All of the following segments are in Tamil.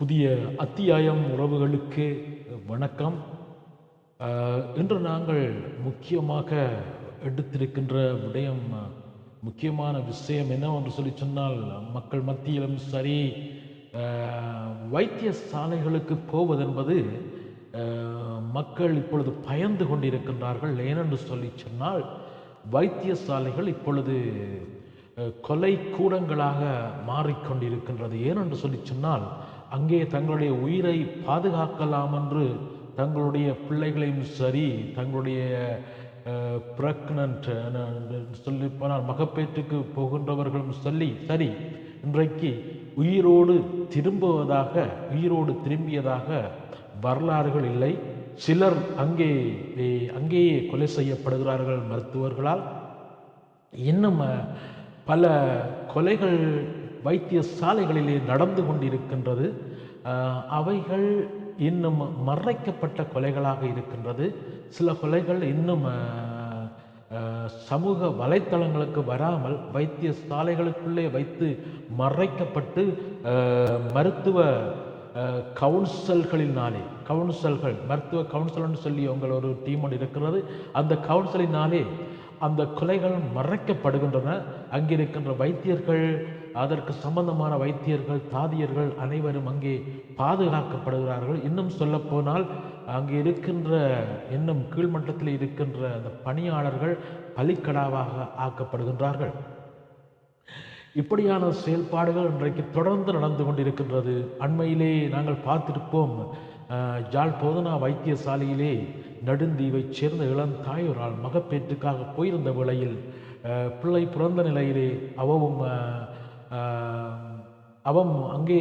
புதிய அத்தியாயம் உறவுகளுக்கு வணக்கம். இன்று நாங்கள் முக்கியமாக எடுத்திருக்கின்ற விடயம் முக்கியமான விஷயம் என்னவென்று சொல்லி சொன்னால் மக்கள் மத்தியிலும் சரி வைத்திய வைத்தியசாலைகளுக்கு போவதென்பது மக்கள் இப்பொழுது பயந்து கொண்டிருக்கின்றார்கள். ஏனென்று சொல்லி சொன்னால் வைத்தியசாலைகள் இப்பொழுது கொலை கூடங்களாக மாறிக்கொண்டிருக்கின்றது. ஏனென்று சொல்லி சொன்னால் அங்கே தங்களுடைய உயிரை பாதுகாக்கலாம் என்று தங்களுடைய பிள்ளைகளையும் சரி தங்களுடைய ப்ரெக்னன்ட் சொல்லி போனால் மகப்பேற்றுக்கு போகின்றவர்களும் சொல்லி சரி இன்றைக்கு உயிரோடு திரும்புவதாக உயிரோடு திரும்பியதாக வரலாறுகள் இல்லை. சிலர் அங்கே அங்கேயே கொலை செய்யப்படுகிறார்கள் மருத்துவர்களால். இன்னும் பல கொலைகள் வைத்தியசாலைகளிலே நடந்து கொண்டிருக்கின்றது. அவைகள் இன்னும் மறைக்கப்பட்ட கொலைகளாக இருக்கின்றது. சில கொலைகள் இன்னும் சமூக வலைத்தளங்களுக்கு வராமல் வைத்தியசாலைகளுக்குள்ளே வைத்து மறைக்கப்பட்டு மருத்துவ கவுன்சல்களினாலே கவுன்சில்களினாலே கவுன்சில்கள் மருத்துவ கவுன்சில்னு சொல்லி உங்கள் ஒரு டீம் ஒன்று இருக்கிறது. அந்த கவுன்சிலினாலே அந்த கொலைகள் மறைக்கப்படுகின்றன. அங்கிருக்கின்ற வைத்தியர்கள் அதற்கு சம்பந்தமான வைத்தியர்கள் தாதியர்கள் அனைவரும் அங்கே பாதுகாக்கப்படுகிறார்கள். இன்னும் சொல்லப்போனால் அங்கே இருக்கின்ற இன்னும் கீழ்மட்டத்தில் இருக்கின்ற அந்த பணியாளர்கள் பலிக்கடாவாக ஆக்கப்படுகின்றார்கள். இப்படியான செயல்பாடுகள் இன்றைக்கு தொடர்ந்து நடந்து கொண்டிருக்கின்றது. அண்மையிலே நாங்கள் பார்த்திருப்போம் ஜால் போதனா வைத்தியசாலையிலே நடுந்தீவைச் சேர்ந்த இளம் தாயோரால் மகப்பேற்றுக்காக போயிருந்த வேளையில் பிள்ளை பிறந்த நிலையிலே அவவும் அவன் அங்கே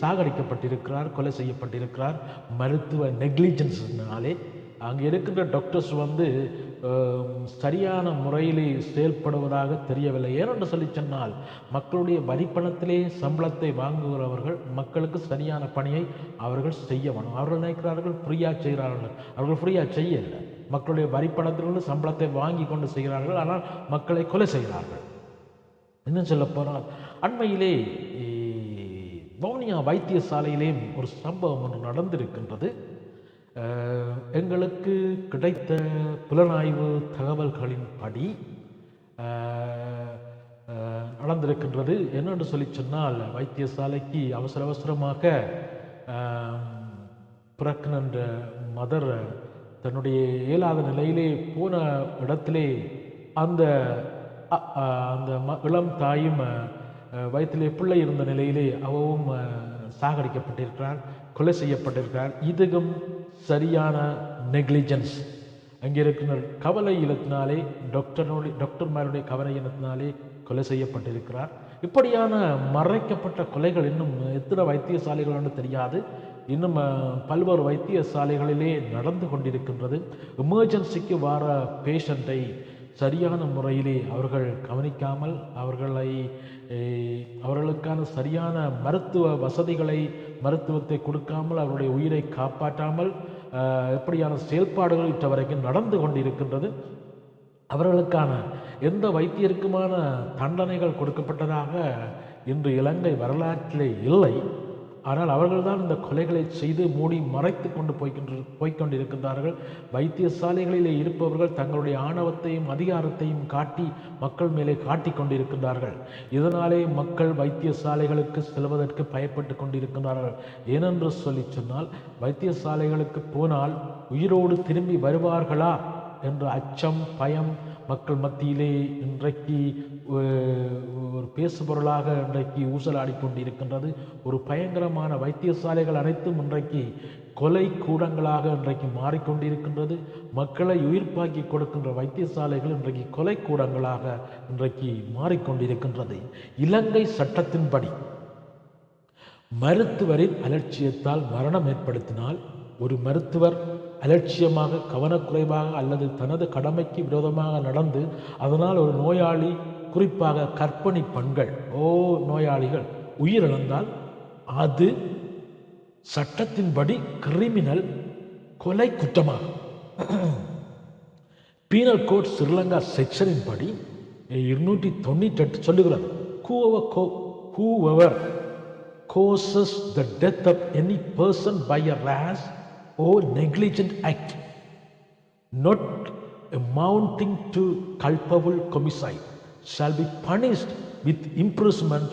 சாகடிக்கப்பட்டிருக்கிறார் கொலை செய்யப்பட்டிருக்கிறார். மருத்துவ நெக்லிஜென்ஸ்னாலே அங்கே இருக்கின்ற டாக்டர்ஸ் வந்து சரியான முறையிலே செயல்படுவதாக தெரியவில்லை. ஏனென்று சொல்லி சொன்னால் மக்களுடைய வரிப்பணத்திலே சம்பளத்தை வாங்குகிறவர்கள் மக்களுக்கு சரியான பணியை அவர்கள் செய்ய வேணும் அவர்கள் நினைக்கிறார்கள் ஃப்ரீயாக செய்கிறார்கள். அவர்கள் ஃப்ரீயாக செய்யலை. மக்களுடைய வரிப்பணத்திலிருந்து சம்பளத்தை வாங்கி கொண்டு செய்கிறார்கள். ஆனால் மக்களை கொலை செய்கிறார்கள். இன்னும் சொல்ல போனால் அண்மையிலே ஏ, வவுனியா வைத்தியசாலையிலே ஒரு சம்பவம் ஒன்று நடந்திருக்கின்றது. எங்களுக்கு கிடைத்த புலனாய்வு தகவல்களின்படி நடந்திருக்கின்றது. என்னென்று சொல்லி சொன்னால் வைத்தியசாலைக்கு அவசர அவசரமாக பிறக்கின்ற மதர் தன்னுடைய இயலாத நிலையிலே போன இடத்திலே அந்த அ- அந்த ம- இளம் தாயும் வயிற்றிலே பிள்ளை இருந்த நிலையிலே அவவும் அஹ், சாகடிக்கப்பட்டிருக்கிறார் கொலை செய்யப்பட்டிருக்கிறார் இதுவும் சரியான நெக்லிஜென்ஸ். அங்கே இருக்கிற கவலை இனத்தினாலே டாக்டருடைய டாக்டர்மாருடைய கவலை இனத்தினாலே கொலை செய்யப்பட்டிருக்கிறார். இப்படியான மறைக்கப்பட்ட கொலைகள் இன்னும் எத்தனை வைத்தியசாலைகளானு தெரியாது. இன்னும் பல்வேறு வைத்தியசாலைகளிலே நடந்து கொண்டிருக்கின்றது. எமர்ஜென்சிக்கு வர பேஷண்ட்டை சரியான முறையிலே அவர்கள் கவனிக்காமல் அவர்களை அவர்களுக்கான சரியான மருத்துவ வசதிகளை மருத்துவத்தை கொடுக்காமல் அவருடைய உயிரை காப்பாற்றாமல் எப்படியான செயல்பாடுகள் இற்ற வரைக்கும் நடந்து கொண்டிருக்கின்றது. அவர்களுக்கான எந்த வைத்தியருக்குமான தண்டனைகள் கொடுக்கப்பட்டதாக இன்று இலங்கை வரலாற்றிலே இல்லை. ஆனால் அவர்கள்தான் இந்த கொலைகளை செய்து மூடி மறைத்து கொண்டு போய்கொண்டு போய்க்கொண்டிருக்கின்றார்கள். வைத்தியசாலைகளிலே இருப்பவர்கள் தங்களுடைய ஆணவத்தையும் அதிகாரத்தையும் காட்டி மக்கள் மேலே காட்டிக் கொண்டிருக்கின்றார்கள். இதனாலே மக்கள் வைத்தியசாலைகளுக்கு செல்வதற்கு பயப்பட்டு கொண்டிருக்கின்றார்கள். ஏனென்று சொல்லி சொன்னால் வைத்தியசாலைகளுக்கு போனால் உயிரோடு திரும்பி வருவார்களா? என்ற அச்சம் பயம் மக்கள் மத்தியிலே இன்றைக்கு ஒரு பேசுபொருளாக இன்றைக்கு ஊசலாடி கொண்டிருக்கின்றது. ஒரு பயங்கரமான வைத்தியசாலைகள் அனைத்தும் இன்றைக்கு கொலை கூடங்களாக இன்றைக்கு மாறிக்கொண்டிருக்கின்றது மக்களை உயிர்ப்பாக்கி கொடுக்கின்ற வைத்தியசாலைகள் இன்றைக்கு கொலை கூடங்களாக இன்றைக்கு மாறிக்கொண்டிருக்கின்றது இலங்கை சட்டத்தின்படி மருத்துவரின் அலட்சியத்தால் மரணம் ஏற்படுத்தினால் ஒரு மருத்துவர் அலட்சியமாக கவனக்குறைவாக அல்லது தனது கடமைக்கு விரோதமாக நடந்து அதனால் ஒரு நோயாளி குறிப்பாக கற்பனை பெண்கள் ஓ நோயாளிகள் உயிரிழந்தால் அது சட்டத்தின்படி கிரிமினல் கொலை குற்றமாகும். பீனல் கோட் ஸ்ரீலங்கா செக்ஷனின் படி இருநூற்றி தொண்ணூற்றி எட்டு சொல்லுகிறது கூவ கோ whoever causes the death of any person by a rash or negligent act, not amounting to culpable homicide, shall be punished with imprisonment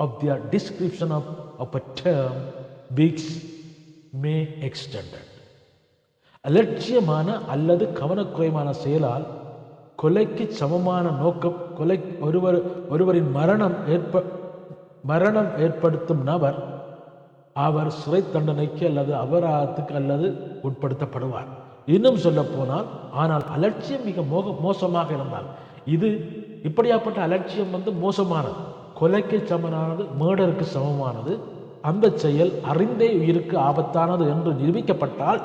of their description of, of a term which may extended. அலட்சியமான அல்லது கவனக்குறைவான செயலால் கொலைக்கு சமமான நோக்கம் கொலை ஒருவர் ஒருவரின் மரணம் ஏற்ப மரணம் ஏற்படுத்தும் நபர் அவர் சிறை தண்டனைக்கு அல்லது அபராதத்துக்கு அல்லது உட்படுத்தப்படுவார். இன்னும் சொல்ல போனால் ஆனால் அலட்சியம் மிக மோக மோசமாக இருந்தால். இது இப்படியாப்பட்ட அலட்சியம் வந்து மோசமானது. கொலைக்கு சமமானது மேடருக்கு சமமானது. அந்த செயல் அறிந்தே உயிருக்கு ஆபத்தானது என்று நிரூபிக்கப்பட்டால்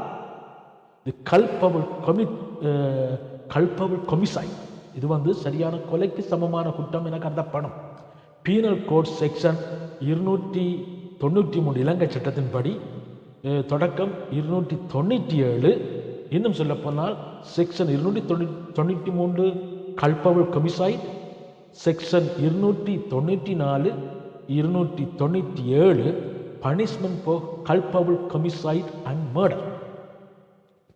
இது கல்பபிள் கொமி கல்பபிள் கொமிசைட் இது வந்து சரியான கொலைக்கு சமமான குற்றம் என கருதப்படும். பீனல் கோட் செக்ஷன் இருநூற்றி தொண்ணூற்றி மூணு இலங்கை சட்டத்தின்படி தொடக்கம் இருநூற்றி தொண்ணூற்றி ஏழு. இன்னும் சொல்லப்போனால் செக்ஷன் இருநூற்றி தொண்ணூ தொண்ணூற்றி மூன்று கல்பபிள் கொமிசைட் செக்ஷன் இருநூற்றி தொண்ணூற்றி நாலு இருநூற்றி தொண்ணூற்றி ஏழு பனிஷ்மெண்ட் போ culpable கமிசைட் அண்ட் murder.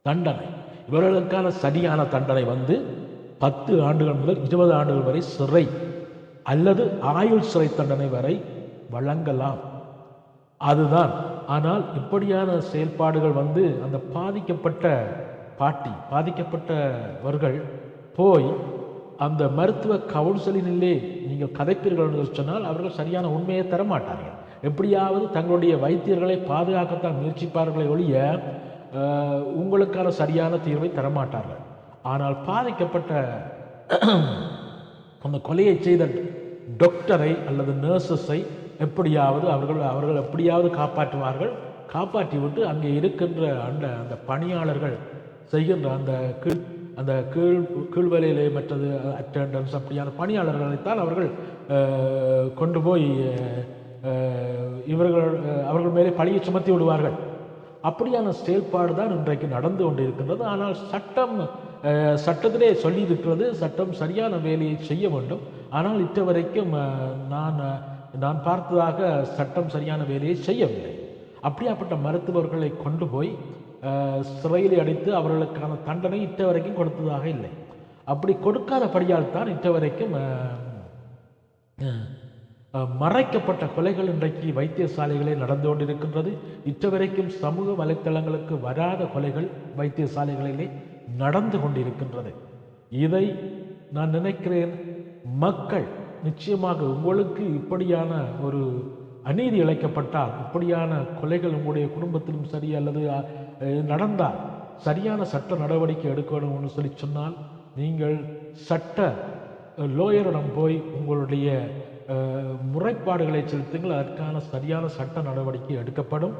தண்டனை. இவர்களுக்கான சரியான தண்டனை வந்து பத்து ஆண்டுகள் முதல் இருபது ஆண்டுகள் வரை சிறை அல்லது ஆயுள் சிறை தண்டனை வரை வழங்கலாம். அதுதான். ஆனால் இப்படியான செயல்பாடுகள் வந்து அந்த பாதிக்கப்பட்ட பாட்டி பாதிக்கப்பட்டவர்கள் போய் அந்த மருத்துவ கவுன்சிலினிலே நீங்கள் கதைப்பீர்கள் என்று சொன்னால் அவர்கள் சரியான உண்மையை தர மாட்டார்கள் எப்படியாவது தங்களுடைய வைத்தியர்களை பாதுகாக்கத்தான் முயற்சிப்பார்களே ஒழிய உங்களுக்கான சரியான தீர்வை தரமாட்டார்கள். ஆனால் பாதிக்கப்பட்ட அந்த கொலையை செய்த டாக்டரை அல்லது நர்சஸை எப்படியாவது அவர்கள் அவர்கள் எப்படியாவது காப்பாற்றுவார்கள். காப்பாற்றி விட்டு அங்கே இருக்கின்ற அந்த அந்த பணியாளர்கள் செய்கின்ற அந்த கீழ் அந்த கீழ் கீழ்வலையிலே மற்றது அட்டண்டன்ஸ் அப்படியான பணியாளர்களைத்தான் அவர்கள் கொண்டு போய் இவர்கள் அவர்கள் மேலே பழியை சுமத்தி விடுவார்கள். அப்படியான செயல்பாடு தான் இன்றைக்கு நடந்து கொண்டிருக்கின்றது. ஆனால் சட்டம் சட்டத்திலே சொல்லியிருக்கிறது சட்டம் சரியான வேலையை செய்ய வேண்டும். ஆனால் இத்த வரைக்கும் நான் நான் பார்த்ததாக சட்டம் சரியான வேலையை செய்யவில்லை. அப்படியாப்பட்ட மருத்துவர்களை கொண்டு போய் சிறையில் அடைத்து அவர்களுக்கான தண்டனை இட்ட வரைக்கும் கொடுத்ததாக இல்லை. அப்படி கொடுக்காதபடியால் தான் இட்ட வரைக்கும் மறைக்கப்பட்ட கொலைகள் இன்றைக்கு வைத்தியசாலைகளில் நடந்து கொண்டிருக்கின்றது. இற்றவரைக்கும் சமூக வலைத்தளங்களுக்கு வராத கொலைகள் வைத்தியசாலைகளிலே நடந்து கொண்டிருக்கின்றது. இதை நான் நினைக்கிறேன் மக்கள் நிச்சயமாக உங்களுக்கு இப்படியான ஒரு அநீதி இழைக்கப்பட்டால் இப்படியான கொலைகள் உங்களுடைய குடும்பத்திலும் சரி அல்லது நடந்தால் சரியான சட்ட நடவடிக்கை எடுக்கணும்னு சொல்லி சொன்னால் நீங்கள் சட்ட லோயரிடம் போய் உங்களுடைய முறைப்பாடுகளை செலுத்துங்கள். அதற்கான சரியான சட்ட நடவடிக்கை எடுக்கப்படும்.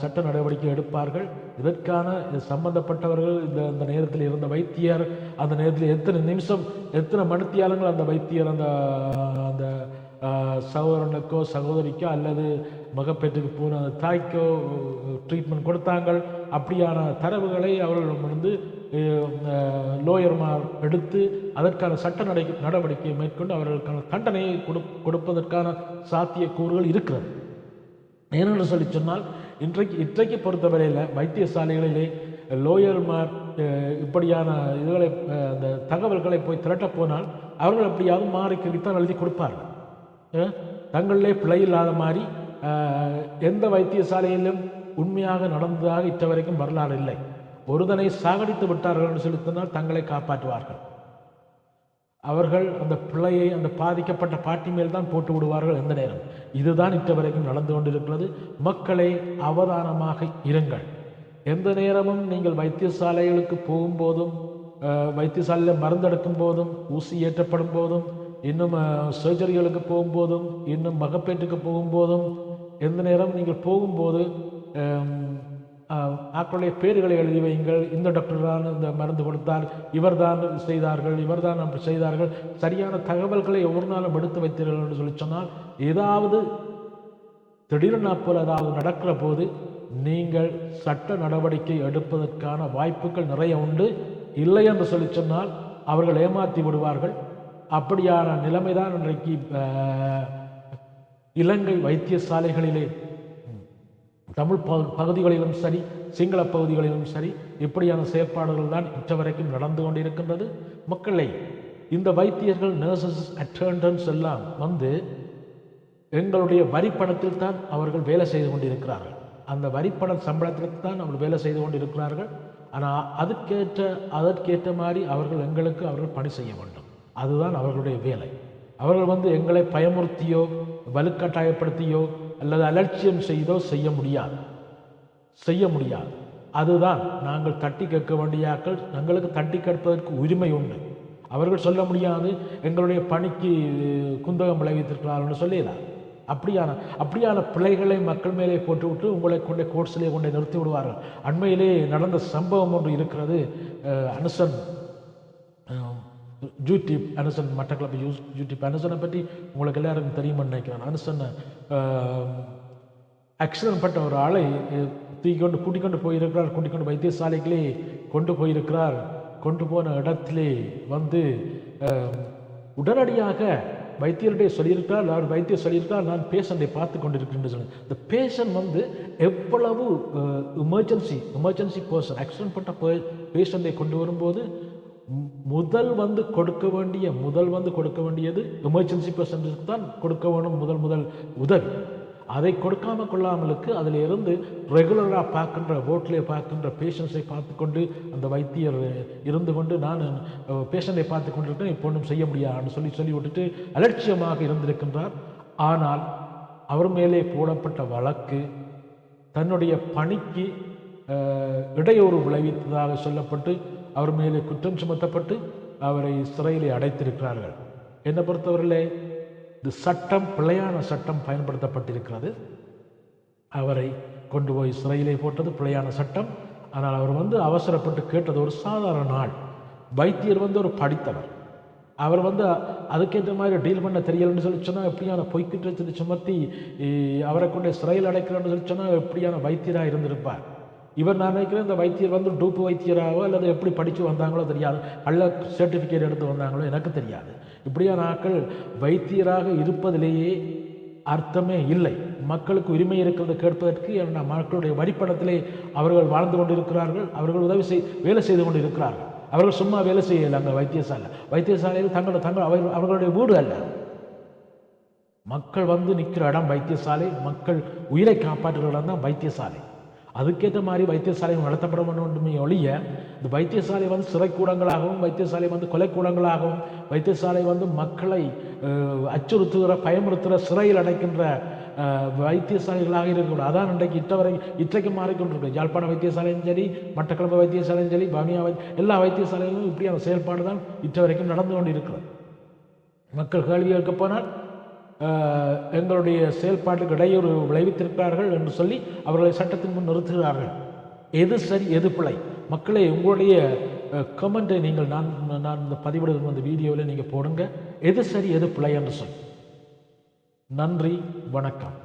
சட்ட நடவடிக்கை எடுப்பார்கள். இதற்கான சம்பந்தப்பட்டவர்கள் இந்த அந்த நேரத்தில் இருந்த வைத்தியர் அந்த நேரத்தில் எத்தனை நிமிஷம் எத்தனை மணித்தியாலங்கள் அந்த வைத்தியர் அந்த அந்த சகோதரனுக்கோ சகோதரிக்கோ அல்லது மகப்பேற்றுக்கு போன அந்த தாய்க்கோ ட்ரீட்மெண்ட் கொடுத்தாங்க அப்படியான தரவுகளை அவர்களிடமிருந்து லோயர்மார் எடுத்து அதற்கான சட்ட நடை நடவடிக்கையை மேற்கொண்டு அவர்களுக்கான தண்டனையை கொடு கொடுப்பதற்கான சாத்தியக்கூறுகள் இருக்கிறது. ஏனென்று சொல்லி சொன்னால் இன்றைக்கு இன்றைக்கு பொறுத்தவரையில் வைத்தியசாலைகளிலே லோயர்மார் இப்படியான இதுகளை அந்த தகவல்களை போய் திரட்டப் போனால் அவர்கள் எப்படியாவது மாறி கிழித்தான் எழுதி கொடுப்பார்கள். தங்களிலே பிழை இல்லாத மாதிரி எந்த வைத்தியசாலையிலும் உண்மையாக நடந்ததாக இற்ற வரைக்கும் வரலாறு இல்லை. ஒருதனை சாகடித்து விட்டார்கள் என்று சொல்லி தங்களை காப்பாற்றுவார்கள். அவர்கள் அந்த பிள்ளையை அந்த பாதிக்கப்பட்ட பாட்டி மேல் தான் போட்டு விடுவார்கள் எந்த நேரம்? இதுதான் இட்ட வரைக்கும் நடந்து கொண்டிருக்கிறது. மக்களை அவதானமாக இருங்கள். எந்த நேரமும் நீங்கள் வைத்தியசாலைகளுக்கு போகும்போதும் வைத்தியசாலையில் மருந்தெடுக்கும் போதும் ஊசி ஏற்றப்படும் போதும் இன்னும் சர்ஜரிகளுக்கு போகும்போதும் இன்னும் மகப்பேட்டுக்கு போகும்போதும் எந்த நேரம் நீங்கள் போகும்போது ஆக்களுடைய பேர்களை எழுதி வையுங்கள். இந்த டாக்டர் தான் இந்த மருந்து கொடுத்தார். இவர் தான் செய்தார்கள். இவர் தான் அப்படி செய்தார்கள். சரியான தகவல்களை ஒவ்வொரு நாளும் எடுத்து வைத்தீர்கள் என்று சொல்லி சொன்னால் ஏதாவது திடீரென போல் ஏதாவது நடக்கிற போது நீங்கள் சட்ட நடவடிக்கை எடுப்பதற்கான வாய்ப்புகள் நிறைய உண்டு. இல்லை என்று சொல்லி சொன்னால் அவர்கள் ஏமாற்றி விடுவார்கள். அப்படியான நிலைமைதான் இன்றைக்கு இலங்கை வைத்தியசாலைகளிலே தமிழ் பகு- பகுதிகளிலும் சரி சிங்கள பகுதிகளிலும் சரி இப்படியான செயற்பாடுகள் தான் இற்றவரைக்கும் நடந்து கொண்டிருக்கின்றது. மக்களை இந்த வைத்தியர்கள் நர்சஸ் அட்டண்டன்ஸ் எல்லாம் வந்து எங்களுடைய வரிப்பணத்தில் தான் அவர்கள் வேலை செய்து கொண்டிருக்கிறார்கள். அந்த வரிப்பண சம்பளத்திற்கு தான் அவர்கள் வேலை செய்து கொண்டிருக்கிறார்கள். ஆனால் அதுக்கேற்ற அதற்கேற்ற மாதிரி அவர்கள் எங்களுக்கு அவர்கள் பணி செய்ய வேண்டும். அதுதான் அவர்களுடைய வேலை. அவர்கள் வந்து எங்களை பயமுறுத்தியோ வலுக்கட்டாயப்படுத்தியோ அல்லது அலட்சியம் செய்தோ செய்ய முடியாது. செய்ய முடியாது. அதுதான் நாங்கள் தட்டி கேட்க வேண்டிய ஆக்கள் எங்களுக்கு தட்டி கேட்பதற்கு உரிமை உண்டு. அவர்கள் சொல்ல முடியாது எங்களுடைய பணிக்கு குந்தகம் விளைவித்திருக்கிறார்கள் சொல்லிடலாம் அப்படியான அப்படியான பிழைகளை மக்கள் மேலே போட்டுவிட்டு உங்களை கொண்டே கோர்ட்ஸிலே கொண்டே நிறுத்தி விடுவார்கள். அண்மையிலே நடந்த சம்பவம் ஒன்று இருக்கிறது அனுசன் யூடியூப் அனுசன் மட்டக்களப்பு யூஸ் யூடியூப் அனுசனை பற்றி உங்களுக்கு எல்லாருக்கும் தெரியுமான்னு நினைக்கிறேன். அனுசனை ஆக்சிடென்ட் பட்ட ஒரு ஆளை தூக்கி கொண்டு கூட்டிக் கொண்டு போயிருக்கிறார். கூட்டிக் கொண்டு வைத்தியசாலைகளே கொண்டு போயிருக்கிறார். கொண்டு போன இடத்திலே வந்து உடனடியாக வைத்தியருடைய சொல்லியிருக்கிறார். அவர் வைத்தியர் சொல்லியிருக்கிறார் நான் பேஷண்ட்டை பார்த்து கொண்டிருக்கிறேன் சொன்னேன் இந்த பேஷண்ட் வந்து எவ்வளவு எமர்ஜென்சி எமர்ஜென்சி பர்சன் ஆக்சிடென்ட் பட்ட பேஷண்ட்டை கொண்டு வரும்போது முதல் வந்து கொடுக்க வேண்டிய முதல் வந்து கொடுக்க வேண்டியது எமர்ஜென்சி பர்சன்ட்டுக்கு தான் கொடுக்க வேணும் முதல் முதல் உதவி. அதை கொடுக்காம கொள்ளாமலுக்கு அதில் இருந்து ரெகுலராக பார்க்கின்ற ரோட்டில் பார்க்கின்ற பேஷண்ட்ஸை பார்த்து கொண்டு அந்த வைத்தியர் இருந்து கொண்டு நான் பேஷண்ட்டை பார்த்து கொண்டிருக்கேன் இப்போ ஒன்றும் செய்ய முடியாதுன்னு சொல்லி சொல்லி விட்டுட்டு அலட்சியமாக இருந்திருக்கின்றார். ஆனால் அவர் மேலே போடப்பட்ட வழக்கு தன்னுடைய பணிக்கு இடையூறு விளைவித்ததாக சொல்லப்பட்டு அவர் மேலே குற்றம் சுமத்தப்பட்டு அவரை சிறையிலே அடைத்திருக்கிறார்கள். என்னை பொறுத்தவரையிலே இது சட்டம் பிழையான சட்டம் பயன்படுத்தப்பட்டிருக்கிறது. அவரை கொண்டு போய் சிறையிலே போட்டது பிழையான சட்டம். ஆனால் அவர் வந்து அவசரப்பட்டு கேட்டது ஒரு சாதாரண நாள். வைத்தியர் வந்து ஒரு படித்தவர். அவர் வந்து அதுக்கேற்ற மாதிரி டீல் பண்ண தெரியலன்னு சொல்லி சொன்னால் எப்படியான பொய்க்குற்றத்தை சுமத்தி அவரை கொண்டு சிறையில் அடைக்கிறேன்னு சொல்லி சொன்னால் எப்படியான வைத்தியராக இருந்திருப்பார். இவர் நான் நினைக்கிறேன் இந்த வைத்தியர் வந்து டூப்பு வைத்தியராகவோ அல்லது எப்படி படித்து வந்தாங்களோ தெரியாது. அல்ல சர்டிஃபிகேட் எடுத்து வந்தாங்களோ எனக்கு தெரியாது. இப்படியான ஆட்கள் வைத்தியராக இருப்பதிலேயே அர்த்தமே இல்லை. மக்களுக்கு உரிமை இருக்கிறது கேட்பதற்கு மக்களுடைய வரிப்பணத்திலே அவர்கள் வாழ்ந்து கொண்டிருக்கிறார்கள் அவர்கள் உதவி செய் வேலை செய்து கொண்டு இருக்கிறார்கள் அவர்கள் சும்மா வேலை செய்யலை அங்கே வைத்தியசாலை. வைத்தியசாலையில் தங்கள் தங்கள் அவர் அவர்களுடைய வீடு அல்ல. மக்கள் வந்து நிற்கிற இடம் வைத்தியசாலை. மக்கள் உயிரை காப்பாற்றுகிற இடம் தான் வைத்தியசாலை. அதுக்கேற்ற மாதிரி வைத்தியசாலை நடத்தப்பட வேண்டுமே ஒழிய இந்த வைத்தியசாலை வந்து சிறைக்கூடங்களாகவும் வைத்தியசாலை வந்து கொலைக்கூடங்களாகவும் வைத்தியசாலை வந்து மக்களை அச்சுறுத்துகிற பயமுறுத்துகிற சிறையில் அடைக்கின்ற வைத்தியசாலைகளாக இருக்கக்கூடாது. அதான் இன்றைக்கு இட்டவரை இன்றைக்கு மாறிக்கொண்டிருக்கு யாழ்ப்பாண வைத்தியசாலையும் சரி மட்டக்களப்பு வைத்தியசாலையும் சரி பவனியா வை எல்லா வைத்தியசாலைகளிலும் இப்படியான செயல்பாடு தான் இற்ற வரைக்கும் நடந்து கொண்டு இருக்கிறது மக்கள் கேள்வி கேட்க போனால் எங்களுடைய செயல்பாட்டுக்கு இடையூறு விளைவித்திருக்கிறார்கள் என்று சொல்லி அவர்களை சட்டத்தின் முன் நிறுத்துகிறார்கள். எது சரி எது பிழை? மக்களே உங்களுடைய கமெண்ட்டை நீங்கள் நான் நான் இந்த பதிவிடுகிற அந்த வீடியோவில் நீங்கள் போடுங்க. எது சரி எது பிழை என்று சொல்லி. நன்றி வணக்கம்.